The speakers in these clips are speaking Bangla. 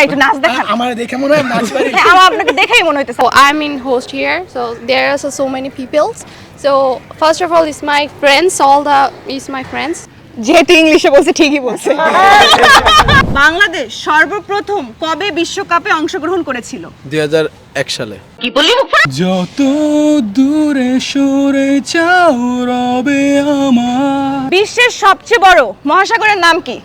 ভাই একটু নাচ দেখান আমার দেখে মনে হয় নাচ পারি হ্যাঁ আমার আপনাকে দেখেই মনে হইতেছে So I'm in host here. So there are so, so many people. So first of all, it's my friends. All the is my friends. যেহেতু ইংলিশে বলছে ঠিকই বলছে। বাংলাদেশ সর্বপ্রথম কবে বিশ্বকাপে অংশগ্রহণ করেছিল? দুই সালে। কি বললি যত দূরে সরে রবে আমার। বিশ্বের সবচেয়ে বড় মহাসাগরের নাম কি?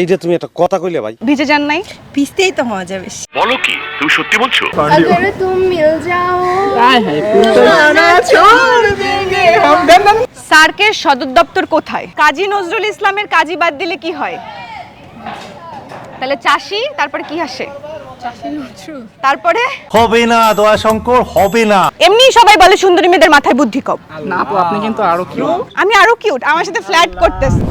এই যে তুমি একটা কথা কইলে ভাই। ভিজে যান নাই? ভিজতেই তো হওয়া যাবে বলো কি তুমি সত্যি বলছো? তুমি মিল যাও। সার্কের সদর দপ্তর কোথায়? কাজী নজরুল ইসলামের কাজী বাদ দিলে কি হয়? তাহলে চাষি তারপরে কি আসে? তারপরে? হবে না দয়া শঙ্কর হবে না। এমনি সবাই বলে সুন্দরী মেয়েদের মাথায় বুদ্ধি কম। না আপু আপনি কিন্তু আরও কিউট আমি আরও কিউট আমার সাথে ফ্ল্যাট করতেছে।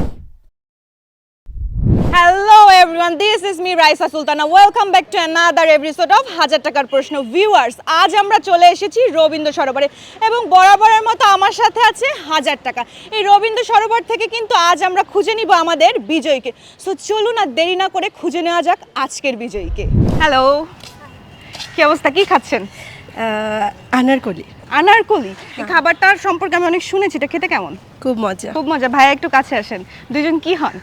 Hello everyone this is me Raisa Sultana welcome back to another episode of হাজার টাকার প্রশ্ন ভিউয়ার্স আজ আমরা চলে এসেছি রবীন্দ্র সরোবরে এবং বরাবরের মতো আমার সাথে আছে হাজার টাকা। এই রবীন্দ্র সরোবর থেকে কিন্তু আজ আমরা খুঁজে নিব আমাদের বিজয়ীকে। সো চলুন আর দেরি না করে খুঁজে নেওয়া যাক আজকের বিজয়ীকে। হ্যালো কি অবস্থা? কি খাচ্ছেন? আনারকলি। আনারকলি? এই খাবারটার সম্পর্কে আমি অনেক শুনেছি। এটা খেতে কেমন? খুব মজা। খুব মজা। ভাইয়া একটু কাছে আসেন। দুজন কি হন?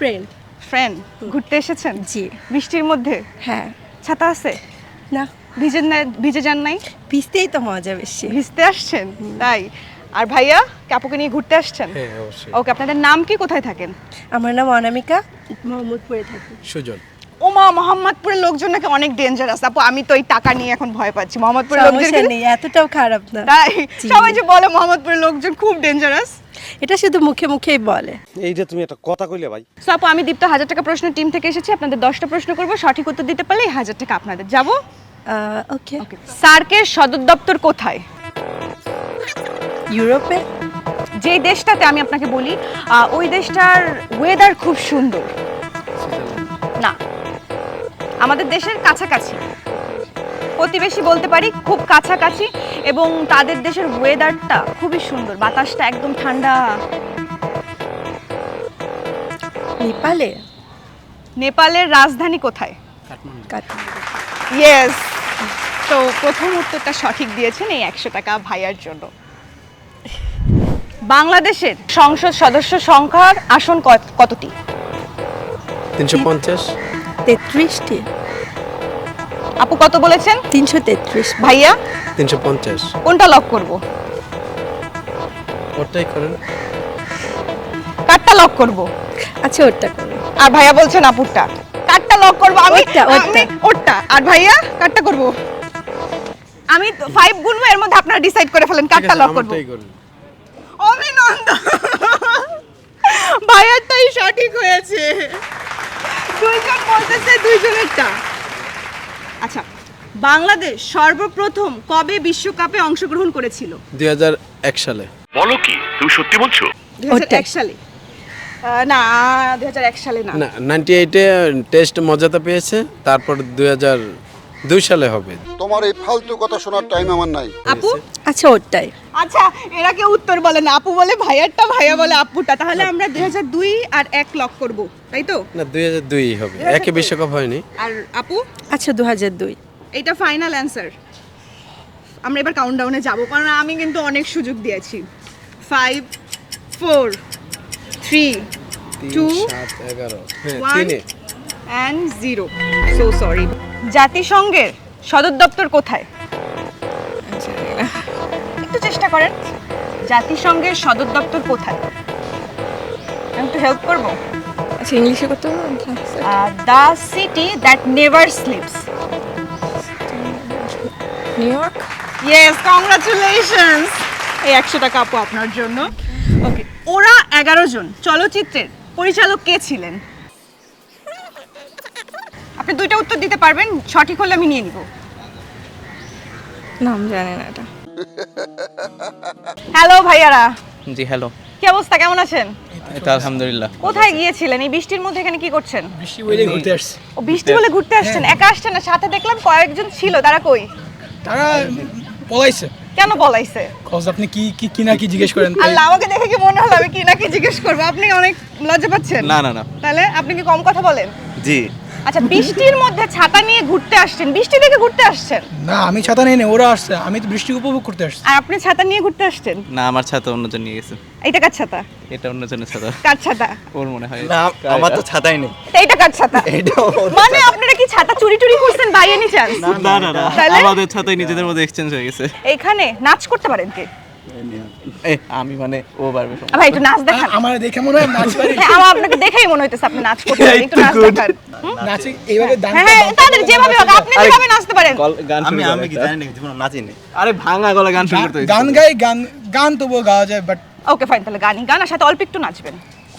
ফ্রেন্ড। ফ্রেন্ড ঘুরতে এসেছেন? জি। বৃষ্টির মধ্যে? হ্যাঁ। ছাতা আছে? না। ভিজে না ভিজে যান নাই? ভিজতেই তো মজা বেশি। ভিজতে আসছেন? তাই। আর ভাইয়া কাপুকে নিয়ে ঘুরতে আসছেন? হ্যাঁ অবশ্যই। ওকে আপনাদের নাম কি? কোথায় থাকেন? আমার নাম অনামিকা। মোহাম্মদপুরে থাকি। সুজন। ওমা মোহাম্মদপুরের লোকজন নাকি অনেক ডেঞ্জারাস আপু আমি তো এই টাকা নিয়ে এখন ভয় পাচ্ছি। মোহাম্মদপুরের লোকজন নেই এতটাও খারাপ না। তাই সবাই যে বলে মোহাম্মদপুরের লোকজন খুব ডেঞ্জারাস এটা শুধু মুখে মুখেই বলে। এইটা তুমি একটা কথা কইলে ভাই। সো আপু আমি দীপ্ত হাজার টাকা প্রশ্ন টিম থেকে এসেছি। আপনাদের দশটা প্রশ্ন করব। সঠিক উত্তর দিতে পারলে এই হাজার টাকা আপনাদের। যাব? ওকে। সার্কের সদর দপ্তর কোথায়? ইউরোপে? যে দেশটাতে আমি আপনাকে বলি ওই দেশটার ওয়েদার খুব সুন্দর। না। আমাদের দেশের কাছাকাছি। প্রতিবেশী বলতে পারি খুব কাছাকাছি এবং তাদের দেশের ওয়েদারটা খুবই সুন্দর বাতাসটা একদম ঠান্ডা। নেপালে? নেপালের রাজধানী কোথায়? ইয়েস তো প্রথম উত্তরটা সঠিক দিয়েছেন এই একশো টাকা ভাইয়ার জন্য। বাংলাদেশের সংসদ সদস্য সংখ্যার আসন কত- কতটি? তিনশো পঞ্চাশ। তেত্রিশটি। আপু কত বলেছেন? তিনশো তেত্রিশ। ভাইয়া? তিনশো পঞ্চাশ। কোনটা লক করব? ওটাই করেন। কারটা লক করব? আচ্ছা ওটা করো আর ভাইয়া বলছেন আপুরটা। কারটা লক করব আমি। আমি ওরটা। আর ভাইয়া কারটা করব? আমি ফাইভ গুনবো এর মধ্যে আপনারা ডিসাইড করে ফেলেন কারটা লক করব। অভিনন্দন। ভাইয়ারটাই সঠিক হয়েছে। দুইজন বলতেছে দুইজনেরটা। আচ্ছা বাংলাদেশ সর্বপ্রথম কবে বিশ্বকাপে অংশগ্রহণ করেছিল? দুই হাজার এক সালে। বলো কি তুমি সত্যি বলছো? দুই হাজার এক সালে। না দু হাজার এক সালে না। না নাইনটি এইটে টেস্ট মর্যাদা পেয়েছে তারপর দুই হাজার দুই সালে হবে। তোমার এই ফালতু কথা শোনার টাইম আমার নাই। আপু? আচ্ছা ওটাই আচ্ছা এরা কেউ উত্তর বলে না। আপু বলে ভাইয়ারটা ভাইয়া বলে আপুটা। তাহলে আমরা দু হাজার দুই আর এক লক করব তাই তো? না দুই হাজার দুই হবে। একে বিশ্বকাপ হয়নি। আর আপু? আচ্ছা দু হাজার দুই। এটা ফাইনাল অ্যান্সার আমরা এবার কাউন্টডাউনে যাব কারণ আমি কিন্তু অনেক সুযোগ দিয়েছি। ফাইভ ফোর থ্রি টু এগারো। হ্যাঁ অ্যান্ড জিরো সো সরি জাতিসংঘের সদর দপ্তর কোথায়? একটু চেষ্টা করেন। জাতিসংঘের সদর দপ্তর কোথায়? আমি একটু হেল্প করব? আচ্ছা ইংলিশে করতে the city that never sleeps New York yes congratulations এই একশো টাকা আপু আপনার জন্য। ওকে ওরা এগারো জন। চলচ্চিত্রের পরিচালক কে ছিলেন? আপনি দুইটা উত্তর দিতে পারবেন সঠিক হলে আমি নিয়ে নিব। নাম জানি না এটা। হ্যালো ভাইয়ারা। জি হ্যালো। কি অবস্থা কেমন আছেন? এটা আলহামদুলিল্লাহ। কোথায় গিয়েছিলেন? এই বৃষ্টির মধ্যে এখানে কি করছেন? বৃষ্টি বইলে ঘুরতে আসছে। ও বৃষ্টি বলে ঘুরতে আসছেন? একা আসছেন না? সাথে দেখলাম কয়েকজন ছিল তারা কই? তারা পলাইছে। কেন বলাইছে কজ আপনি কি কি কি না কি জিজ্ঞেস করেন? আল্লাহ আমাকে দেখে কি মনে হলো আমি কি নাকি জিজ্ঞেস করব? আপনি অনেক লজ্জা পাচ্ছেন? না না না। তাহলে আপনি কি কম কথা বলেন? জি। আচ্ছা বৃষ্টির মধ্যে ছাতা নিয়ে ঘুরতে আসছেন। বৃষ্টি দেখে ঘুরতে আসছেন? না আমি ছাতা নেই ওরা আসছে। আমি তো বৃষ্টি উপভোগ করতে আসছি। আর আপনি ছাতা নিয়ে ঘুরতে আসছেন? না আমার ছাতা অন্যজন নিয়ে গেছে। এইটা কার ছাতা? এটা অন্যজনের ছাতা। কার ছাতা? ওর মনে হয়। না আমার তো ছাতাই নেই। তা এইটা কার ছাতা? মানে আপনারা কি ছাতা চুরি টুরি করছেন বাই এনি চান্স না না না আমাদের ছাতাই নিজেদের মধ্যে এক্সচেঞ্জ হয়ে গেছে। এইখানে নাচ করতে পারেন কে? আমি মানে ও পারবে ভাই একটু নাচ দেখান। আমার দেখে মনে হয় নাচ পারি। হ্যাঁ আমার আপনাকে দেখেই মনে হইতেছে আপনি নাচ করতে পারেন একটু নাচ দেখান? নাচে এইভাবে দান হ্যাঁ হ্যাঁ তাদের যেভাবে হোক আপনি যেভাবে নাচতে পারেন। গান আমি আমি কি জানি না জীবনে নাচিনি আরে ভাঙা গলা গান শুরু করতে গান গাই গান গান তবুও গাওয়া যায় বাট ওকে ফাইন তাহলে গানই গান আর সাথে অল্প একটু নাচবেন।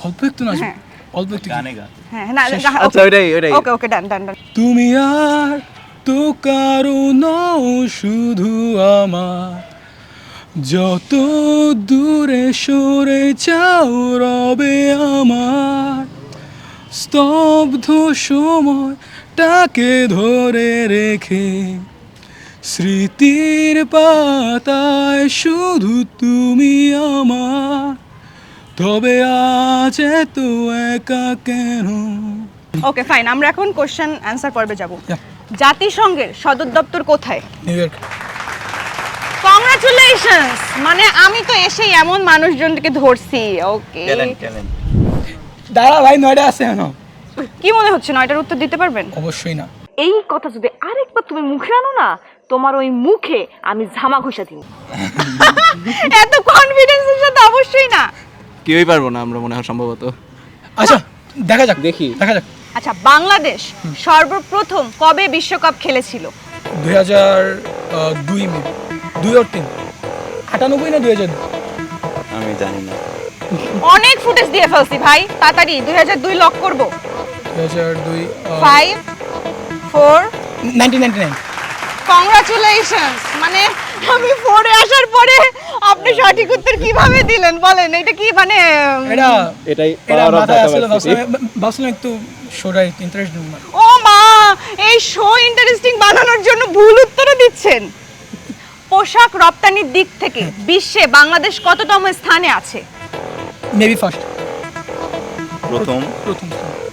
অল্প একটু নাচ হ্যাঁ। অল্প একটু গানে গান। হ্যাঁ না আচ্ছা ওইটাই ওইটাই। ওকে ওকে ডান ডান ডান তুমি আর তো কারও নও শুধু আমার যত দূরে সরে যাও রবে আমার। স্তব্ধ সময়টাকে ধরে রেখে স্মৃতির পাতায় শুধু তুমি আমার। তবে আজ এত একা কেন? ওকে ফাইন আমরা এখন কোশ্চেন অ্যান্সার পর্বে যাব। জাতিসংঘের সদর দপ্তর কোথায়? নিউ ইয়র্ক কংগ্রাচুলেশনস মানে আমি তো এসেই এমন মানুষজনকে ধরছি ওকে ট্যালেন্ট ট্যালেন্ট দাঁড়া ভাই নয়টা আছে কেন? কি মনে হচ্ছে নয়টার উত্তর দিতে পারবেন? অবশ্যই না। এই কথা যদি আরেকবার তুমি মুখে আনো না তোমার ওই মুখে আমি ঝামা ঘষা দিব। এত কনফিডেন্সের সাথে অবশ্যই না। কেউই পারব না আমরা মনে হয় সম্ভবত। আচ্ছা দেখা যাক দেখি। দেখা যাক। আচ্ছা বাংলাদেশ সর্বপ্রথম কবে বিশ্বকাপ খেলেছিল? দুই হাজার দুই মে। দুই আর তিন। আটানব্বই না দুই হাজার আমি জানি না। অনেক ফুটেজ দিয়ে ফেলছি ভাই তাড়াতাড়ি। দুই হাজার দুই লক করব। দুই হাজার দুই five four nineteen ninety nine congratulations মানে আমি ফোরে আসার পরে আপনি সঠিক উত্তর কীভাবে দিলেন বলেন? এটা কি মানে এটা এটাই এটা মাথায় আসলে ভাবছিলাম একটু শোটাই ইন্টারেস্ট ও মা এই শো ইন্টারেস্টিং বানানোর জন্য ভুল উত্তরও দিচ্ছেন। পোশাক রপ্তানির দিক থেকে বিশ্বে বাংলাদেশ কততম স্থানে আছে? মেবি ফার্স্ট প্রথম। প্রথম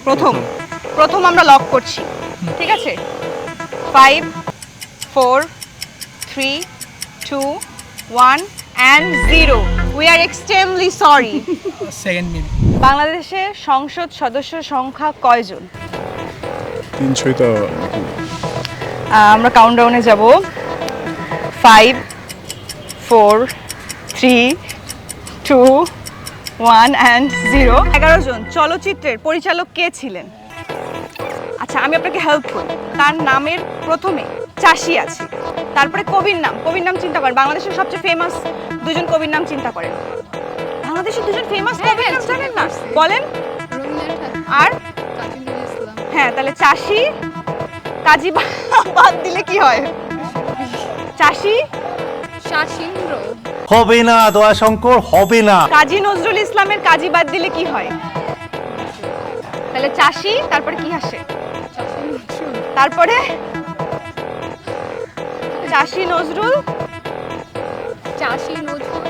প্রথম। প্রথম। আমরা লক করছি। ঠিক আছে? Five four three two one and zero we are extremely sorry second maybe বাংলাদেশের সংসদ সদস্য সংখ্যা কয়জন? তিনশোই তো আমরা কাউন্টডাউনে যাব। Five four three two one and zero এগারো জন চলচ্চিত্রের পরিচালক কে ছিলেন? আচ্ছা আমি আপনাকে হেল্প করি। তার নামের প্রথমে চাষি আছে। তারপরে কবির নাম। কবির নাম চিন্তা করেন। বাংলাদেশের সবচেয়ে ফেমাস দুজন কবির নাম চিন্তা করেন। বাংলাদেশের দুজন ফেমাস কবির নাম জানেন না? বলেন। আর? হ্যাঁ তাহলে চাষি কাজী বাদ দিলে কি হয়? চাষি? শাসীন্দ্র। হবে না দয়া শঙ্কর হবে না। কাজী নজরুল ইসলামের কাজী বাদ দিলে কি হয়? তাহলে চাষি তারপরে কি আসে? চাষী নজরুল তারপরে? চাষি নজরুল? চাষী নজরুল।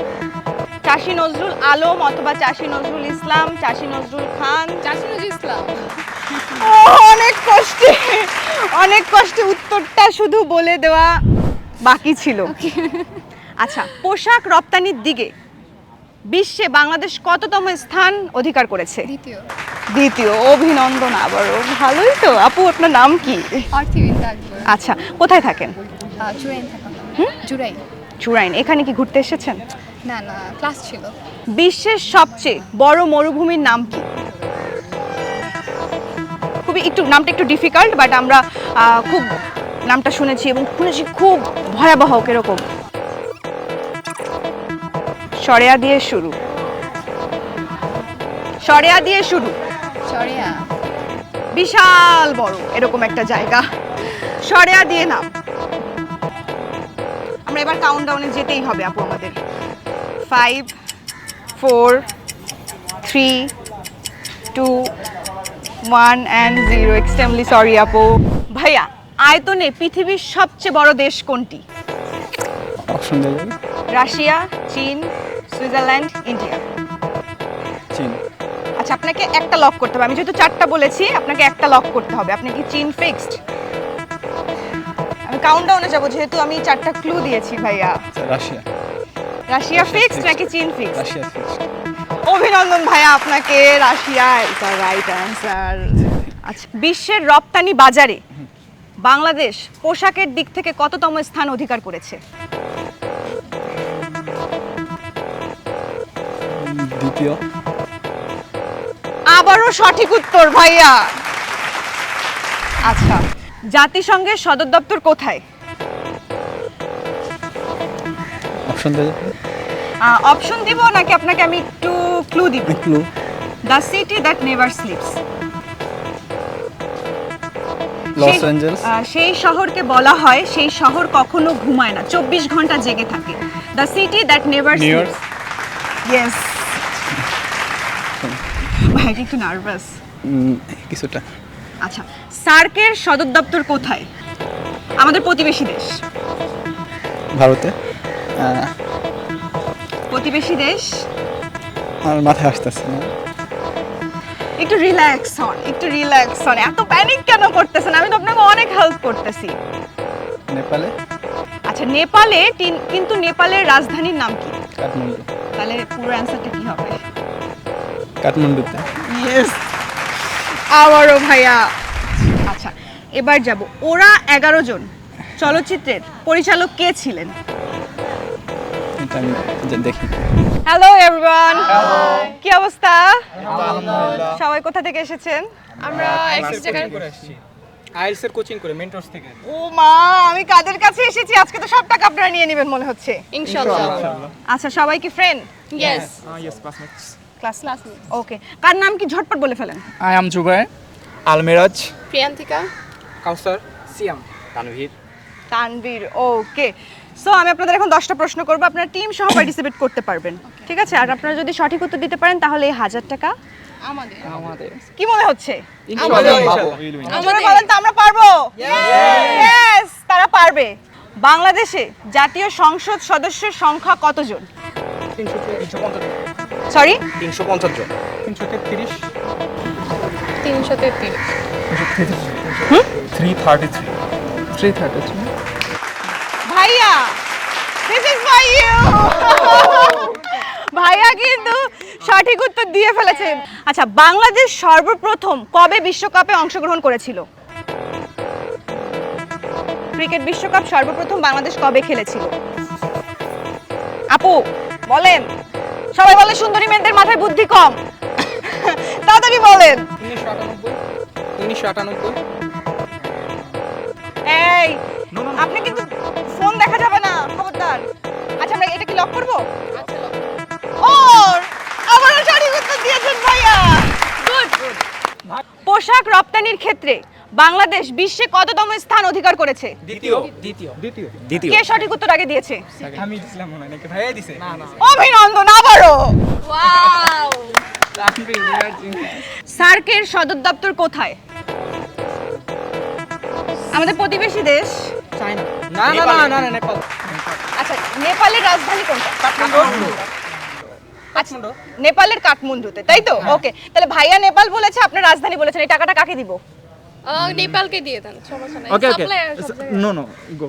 চাষি নজরুল আলম অথবা চাষি নজরুল ইসলাম চাষি নজরুল খান। চাষী নজরুল ইসলাম। অনেক কষ্টে অনেক কষ্টে উত্তরটা শুধু বলে দেওয়া। বাকি ছিল। আচ্ছা পোশাক রপ্তানির দিকে বিশ্বে বাংলাদেশ কততম স্থান অধিকার করেছে? দ্বিতীয়। অভিনন্দন আবারও। ভালোই তো। আপু আপনার নাম কি? আচ্ছা কোথায় থাকেন? চুরাইন থাকা চুরাই চুরাইন। এখানে কি ঘুরতে এসেছেন? না না ক্লাস ছিল। বিশ্বের সবচেয়ে বড় মরুভূমির নাম কি? খুবই একটু নামটা একটু ডিফিকাল্ট বাট আমরা খুব নামটা শুনেছি এবং শুনেছি খুব ভয়াবহ কীরকম। সরেয়া দিয়ে শুরু। সরেয়া দিয়ে শুরু। সরিয়া। বিশাল বড় এরকম একটা জায়গা। সরেয়া দিয়ে নাম। আমরা এবার কাউন্টডাউনে যেতেই হবে আপু আমাদের। Five four three two one and zero extremely sorry আপু। ভাইয়া আয়তনে পৃথিবীর সবচেয়ে বড় দেশ কোনটি? অপশন রাশিয়া চীন সুইজারল্যান্ড ইন্ডিয়া। চীন। আচ্ছা আচ্ছা আপনাকে একটা লক করতে হবে। আমি যেহেতু চারটা বলেছি আপনাকে একটা লক করতে হবে। আপনি কি চীন ফিক্সড আমি কাউন্টডাউনে যাব যেহেতু আমি চারটা ক্লু দিয়েছি ভাইয়া। রাশিয়া। রাশিয়া ফিক্সড নাকি চীন ফিক্সড রাশিয়া অভিনন্দন ভাইয়া আপনাকে রাশিয়া এটা রাইট অ্যান্সার আচ্ছা বিশ্বের রপ্তানি বাজারে বাংলাদেশ পোশাকের দিক থেকে কততম স্থান অধিকার করেছে? দ্বিতীয়। আবারও সঠিক উত্তর ভাইয়া। আচ্ছা জাতিসংঘের সদর দপ্তর কোথায়? অপশন অপশন দিব নাকি আপনাকে আমি একটু ক্লু দিব? Clue the city that never sleeps Los Angeles সেই শহরকে বলা হয় সেই শহর কখনো ঘুমায় না। চব্বিশ ঘণ্টা জেগে থাকে। The city that never York yes ভাই একটু নার্ভাস কিছুটা। আচ্ছা সার্কের সদর দপ্তর কোথায়? আমাদের প্রতিবেশী দেশ। ভারতে? প্রতিবেশী দেশ? আমার মাথায় আসতেছে না। একটু রিল্যাক্স হন একটু রিল্যাক্স হন। এত প্যানিক কেন করতেছেন? আমি তো আপনাকে অনেক হেল্প করতেছি। নেপালে? আচ্ছা নেপালে কিন্তু নেপালের রাজধানীর নাম কি? কাঠমান্ডু। তাহলে পুরো অ্যান্সারটা কি হবে? কাঠমান্ডুতে। ইয়েস আবারও ভাইয়া। আচ্ছা এবার যাব। ওরা এগারো জন। চলচ্চিত্রের পরিচালক কে ছিলেন? এটা আমি দেখি। হ্যালো এভরিওয়ান কি অবস্থা? সবাই কোথা থেকে এসেছেন? আমরা আইএলস এর কোচিং করে মেন্টরস থেকে। ও মা আমি কাদের কাছে এসেছি? আজকে তো সব টাকা আপনারা নিয়ে নেবেন মনে হচ্ছে। ইনশাআল্লাহ আচ্ছা সবাই কি friend yes yes classmates class class okay কার নাম কি? ঝটপট বলে ফেলেন। I am Jubair Almeraj. Priyantika. Kausar. Siam. Tanvir. Tanvir okay so আমি আপনাদের এখন দশটা প্রশ্ন করব। আপনারা টিম সহ পার্টিসিপেট করতে পারবেন। ঠিক আছে? আর আপনারা যদি সঠিক উত্তর দিতে পারেন তাহলে এই হাজার টাকা আমাদের। আমাদের। কি মনে হচ্ছে? আমাদের। জোরে বলেন তো আমরা পারব? তারা পারবে। বাংলাদেশে জাতীয় সংসদ সদস্যের সংখ্যা কতজন? সরি তিনশো পঞ্চাশ জন। তিনশো তেত্রিশ। তিনশো তেত্রিশ। Three thirty three three thirty three. ভাইয়া দিস ইজ ফর ইউ ভাইয়া কিন্তু সঠিক উত্তর দিয়ে ফেলেছেন। আচ্ছা বাংলাদেশ সর্বপ্রথম কবে বিশ্বকাপে অংশগ্রহণ করেছিল? ক্রিকেট বিশ্বকাপ সর্বপ্রথম বাংলাদেশ কবে খেলেছিল? আপু বলেন। সবাই বলে সুন্দরী মেয়েদের মাথায় বুদ্ধি কম। তাড়াতাড়ি বলেন? উনিশশো আটানব্বই। এই আপনি কিন্তু ফোন দেখা যাবে না খবরদার। আচ্ছা আমরা এটা কি লক করব? আচ্ছা ও আবার সঠিক উত্তর দিয়েছেন ভাইয়া। গুড পোশাক রপ্তানির ক্ষেত্রে বাংলাদেশ বিশ্বে কততম স্থান অধিকার করেছে? দ্বিতীয়। দ্বিতীয়। দ্বিতীয়। দ্বিতীয়। কে সঠিক উত্তর আগে দিয়েছে? আমি দিছিলাম মনে নাকি ভাইয়াই দিছে? না না। অভিনন্দন ওয়াও সার্কের সদর দপ্তর কোথায়? আমাদের প্রতিবেশী দেশ? চায়না। না না না না না নেপাল। আচ্ছা নেপালের রাজধানী কোনটা? কাঠমান্ডু। আচ্ছা নেপালের কাঠমান্ডুতে তাই তো? ওকে তাহলে ভাইয়া নেপাল বলেছে আপনার রাজধানী বলেছেন এই টাকাটা কাকে দিব? নেপালকে দিয়ে দেন সমস্যা নাই। ওকে। নো নো গো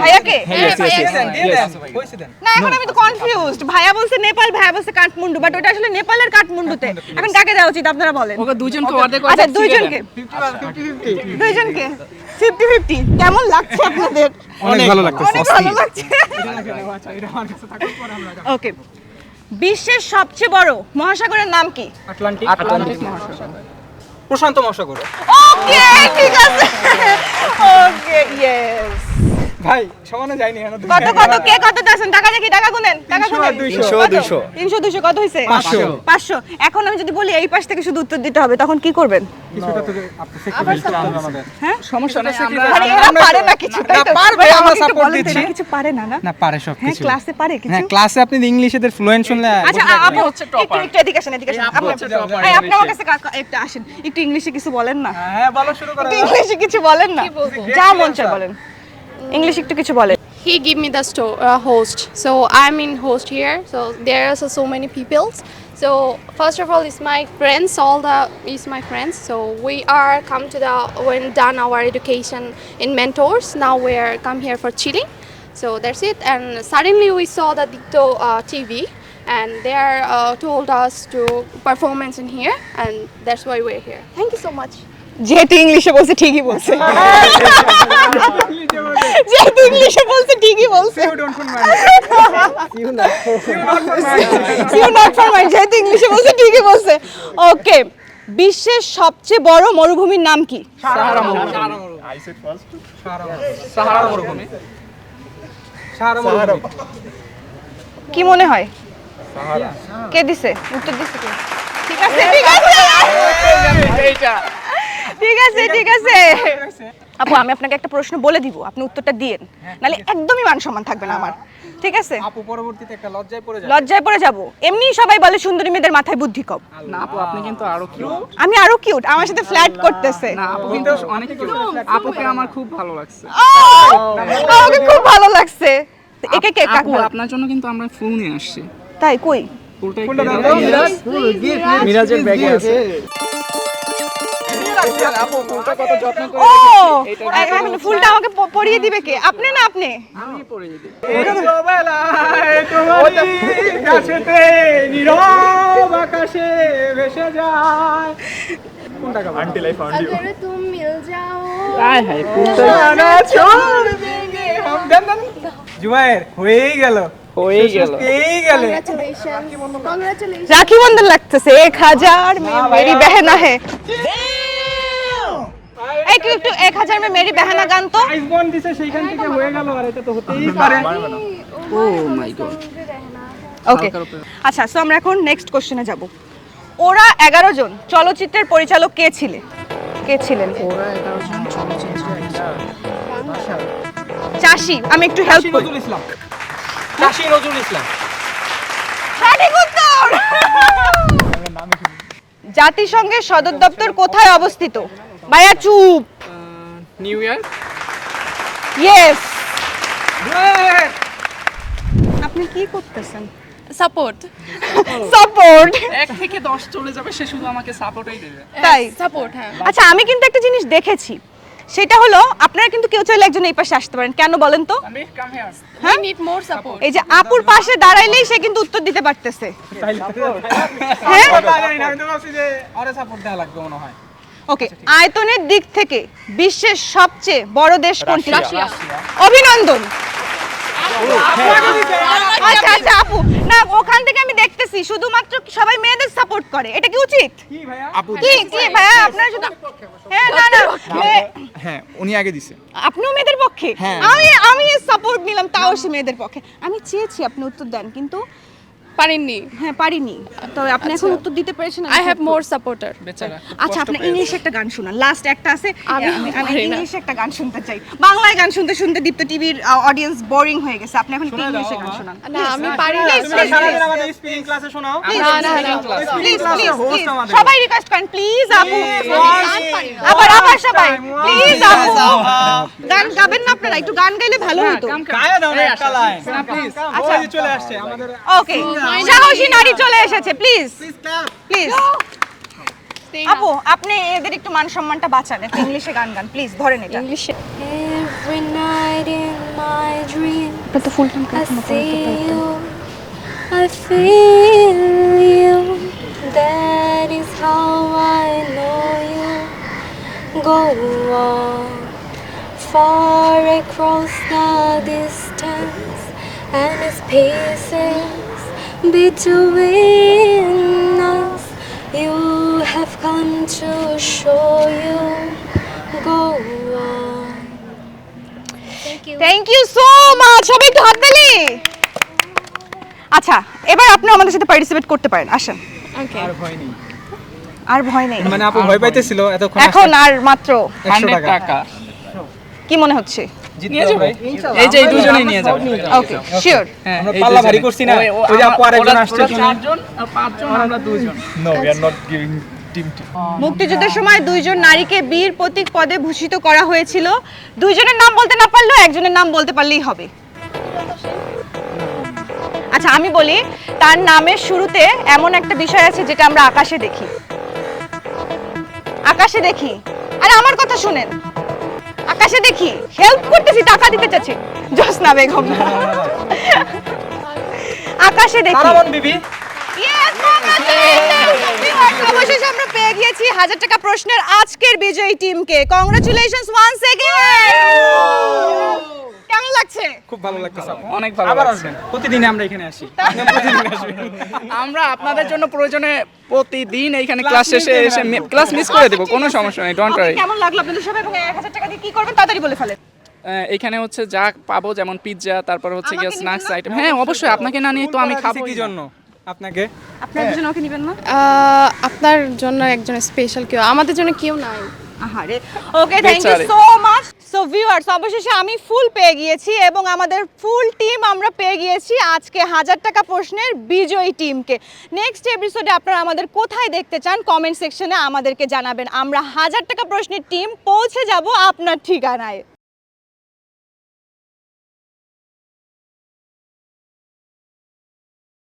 ভাইয়াকে? হ্যাঁ, ভাইয়া দেন। দিয়ে দেন কইছে দেন। না এখন আমি তো কনফিউজড ভাইয়া বলছে নেপাল ভাইয়া বলছে কাঠমান্ডু বাট ওটা আসলে নেপালের কাঠমান্ডুতে। এখন কাকে দেওয়া উচিত আপনারা বলেন? ওকে দুইজনকে অর্ধেক আচ্ছা দুইজনকে। দুইজনকে। ফিফটি ফিফটি কেমন লাগছে আপনাদের? অনেক ভালো লাগতেছে। অনেক ভালো লাগছে। ওকে বিশ্বের সবচেয়ে বড় মহাসাগরের নাম কি? আটলান্টিক। আটলান্টিক মহাসাগর। প্রশান্ত মহাসাগর। ওকে ঠিক আছে। ওকে ইয়েস ভাই সমানে যায়নি কেন? কত কত কে কত টাকা দেখি টাকা গুনেন টাকা গুনেন। তিনশো, দুইশো। তিনশো দুইশো কত হয়েছে পাঁচশো। পাঁচশো। এখন আমি যদি বলি এই পাশ থেকে শুধু উত্তর দিতে হবে তখন কি করবেন? কিছুটা তো আপনি স্যাক্রিফাইস আমাদের। হ্যাঁ? সমস্যা নেই আমরা পারে না কিছু তাই তো। পারবে, আমরা আমাকে বলেন দিচ্ছি। কিছু পারে না না? না পারে সব হ্যাঁ ক্লাসে পারে কিছু? হ্যাঁ ক্লাসে আপনি ইংলিশে ফ্লুয়েন্ট শুনলে আচ্ছা একটু একটু এদিকে আসেন এদিকে আসেন। আপনি এই, আপনি আমার কাছে কা- কা- একটু আসেন। একটু ইংলিশে কিছু বলেন না। হ্যাঁ বলো শুরু করো ইংলিশে কিছু বলেন না। যা মন চায় বলেন। ইংলিশ একটু কিছু বলেন he give me the sto- uh, host so i'm in host here so there are so, so many people So first of all, it's my friends. All the is my friends. So we are come to the when done our education in mentors. Now we are come here for chilling. So that's it. And suddenly we saw the Dicto uh, TV, and they are uh, told us to performance in here, and that's why we're here. Thank you so much. যেহেতু ইংলিশে বলছে ঠিকই বলছে। যেহেতু ইংলিশে বলছে ঠিকই বলছে। যেহেতু ইংলিশে বলছে ঠিকই বলছে। ওকে বিশ্বের সবচেয়ে বড় মরুভূমির নাম কি? কি মনে হয়? কে দিছে? উত্তর দিছে কে? ঠিক আছে ঠিক আছে। ঠিক আছে ঠিক আছে আপু আমি আপনাকে একটা প্রশ্ন বলে দিব আপনি উত্তরটা দিয়েন। নালে একদমই মান সম্মান থাকবে না আমার। ঠিক আছে? আপু পরবর্তীতে একটা লজ্জায় পড়ে যায় লজ্জায় পড়ে যাব। এমনি সবাই বলে সুন্দরী মেয়েদের মাথায় বুদ্ধি কম। না আপু আপনি কিন্তু আরও কিউট আমি আরও কিউট আমার সাথে ফ্ল্যাট করতেছে। না আপু কিন্তু অনেক কিউট আপুকে আমার খুব ভালো লাগছে। আমাকে খুব ভালো লাগছে। একে কে কাক আপু আপনার জন্য কিন্তু আমরা ফুল নিয়ে আসছি। তাই কই? ফুলটা মিরাজের ব্যাগে আছে। আপু ফুলটা কত যত্ন করে ও এখন ফুলটা আমাকে প- পরিয়ে দিবে কে আপনি না আপনি আমি পরে দিই গাছেতে নীরব আকাশে ভেসে যায় কোনটা গাবো আন্টি লাইফ ফাউন্ড ইউ तुम मिल जाओ হাই হাই ফুলটা জানা छोड़ देंगे हम দেন দেন জুবাইর হয়েই গেল হয়েই গেল এই গেলে Congratulations. Congratulations. রাখি বন্ধন লাগতেছে এক হাজার মে মেরি বেহনা হে একটু এক হাজার মে মেরি বেহনা গান তো। প্রাইজ বন দিছে সেইখান থেকে হয়ে গেল আর এটা তো হতেই পারে। ও মাই গড। ওকে আচ্ছা সো আমরা এখন নেক্সট কোশ্চেনে যাব। ওরা এগারো জন চলচ্চিত্রের পরিচালক কে ছিলেন? কে ছিলেন? ওরা এগারো জন চলচ্চিত্রে একটা চাষি আমি একটু হেল্প করি। নজরুল ইসলাম। চাষি নজরুল ইসলাম। সঠিক উত্তর! জাতিসংঘের সদর দপ্তর কোথায় অবস্থিত? ভাইয়া চুপ। নিউ ইয়ার ইয়েস আপনি কি করতেছেন? Support. সাপোর্ট এক থেকে দশ চলে যাবে সে শুধু আমাকে সাপোর্টই দেবে। তাই? Support, হ্যাঁ। আচ্ছা আমি কিন্তু একটা জিনিস দেখেছি। সেটা হলো আপনারা কিন্তু কেউ চাইলে একজন এই পাশে আসতে পারেন। কেন বলেন তো? support. এই যে আপুর পাশে দাঁড়াইলেই সে কিন্তু উত্তর দিতে পারতেছে। হ্যাঁ। হয় ওকে আয়তনের দিক থেকে বিশ্বের সবচেয়ে বড় দেশ কোনটি? রাশিয়া। অভিনন্দন। আচ্ছা আচ্ছা আপু না ওখান থেকে আমি দেখতেছি শুধুমাত্র সবাই মেয়েদের সাপোর্ট করে? এটা কি উচিত? কি কি কি ভাইয়া আপনারা শুধু হ্যাঁ না না হ্যাঁ উনি আগে দিছে। আপনিও মেয়েদের পক্ষে? হ্যাঁ। আমি আমি সাপোর্ট নিলাম তাও সে মেয়েদের পক্ষে। আমি চেয়েছি আপনি উত্তর দেন কিন্তু পারেননি হ্যাঁ পারিনি। তো আপনি এখন উত্তর দিতে পেরেছেন আই হ্যাভ মোর সাপোর্টার আচ্ছা আপনার ইংলিশে একটা গান শুনান। লাস্ট একটা আছে। আমি। ইংলিশে একটা গান শুনতে চাই। বাংলায় গান শুনতে শুনতে দীপ্ত টিভির অডিয়েন্স বোরিং হয়ে গেছে। আপনি এখন ইংলিশে গান শুনান? না আমি পারি না। স্পিকিং ক্লাসে শোনাও। না না প্লিজ প্লিজ। সবাই রিকোয়েস্ট করেন প্লিজ আপু আবার আবার সবাই। প্লিজ আপু গান গাবেন না আপনারা একটু গান গাইলে ভালো হতো। গায়ে দাও না একটা লাইন। প্লিজ আচ্ছা। চলে আসছে আমাদের ওকে সাহসী নারী চলে এসেছে প্লিজ প্লিজ আপু আপনি এদের একটু মান সম্মানটা বাঁচান একটু ইংলিশে গান গান প্লিজ ধরেন এটা ইংলিশে Every night in my dream, I see you, I feel you. That is how I know you. Go on, far across the distance, and its pieces between us. You have come to show you. Go on. Thank you so much সবাই একটু হাত তালি আচ্ছা এবার আপনি আমাদের সাথে পার্টিসিপেট করতে পারেন। আসেন। আর ভয় নেই। আর ভয় নেই। মানে আপু ভয় পাইতেছিল এতক্ষণ এখন আর মাত্র একশো হান্ড্রেড টাকা। টাকা। কি মনে হচ্ছে? নিয়ে যাবে? এই যে এই দুজনেই নিয়ে যাবে। ওকে শিওর আমরা পাল্লা ভারী করছি না? ওই- ওই যে আপু আরেকজন আসছে ওরা চারজন পাঁচজন আমরা দুজন। No we are not giving team team মুক্তিযুদ্ধের সময় দুইজন নারীকে বীর প্রতীক পদে ভূষিত করা হয়েছিল। দুইজনের নাম বলতে না পারলেও একজনের নাম বলতে পারলেই হবে। আচ্ছা আমি বলি তার নামের শুরুতে এমন একটা বিষয় আছে যেটা আমরা আকাশে দেখি। আকাশে দেখি। আরে আমার কথা শুনেন। আকাশে দেখি হেল্প করতেছি টাকা দিতে চাচ্ছি। জোসনা বেগম। আকাশে দেখি। বিবি। অবশেষে আমরা পেয়ে গিয়েছি হাজার টাকা প্রশ্নের আজকের বিজয়ী টিমকে কংগ্রেচুলেশন ওয়ান্স এগেইন কেমন লাগছে? খুব ভালো লাগতেছে অনেক ভালো আবার আসবেন। প্রতিদিন আমরা এখানে আসি। আমরা আপনাদের জন্য প্রয়োজনে প্রতিদিন এইখানে ক্লাস শেষে এসে ক্লাস মিস করে দেবো কোনো সমস্যা নেই ডোন্ট ওয়ারি কেমন লাগল? আপনাদের সবাই এবং এক হাজার টাকা দিয়ে কি করবেন? তাড়াতাড়ি বলে ফেলেন। এখানে হচ্ছে যা পাবো যেমন পিৎজা তারপর হচ্ছে গিয়ে স্ন্যাক্স আইটেম হ্যাঁ অবশ্যই আপনাকে না নিয়ে তো আমি খাব কি জন্য? আপনাকে? আপনারা দুজন ওকে নেবেন না? আপনার জন্য একজন স্পেশাল কেউ আমাদের জন্য কেউ নাই। আহারে। Okay thank you so much so viewers অবশেষে আমি ফুল পেয়ে গিয়েছি এবং আমাদের ফুল টিম আমরা পেয়ে গিয়েছি আজকে হাজার টাকা প্রশ্নের বিজয়ী টিমকে। নেক্সট এপিসোডে আপনারা আমাদের কোথায় দেখতে চান কমেন্ট সেকশনে আমাদেরকে জানাবেন। আমরা হাজার টাকা প্রশ্নের টিম পৌঁছে যাব আপনার ঠিকানায়।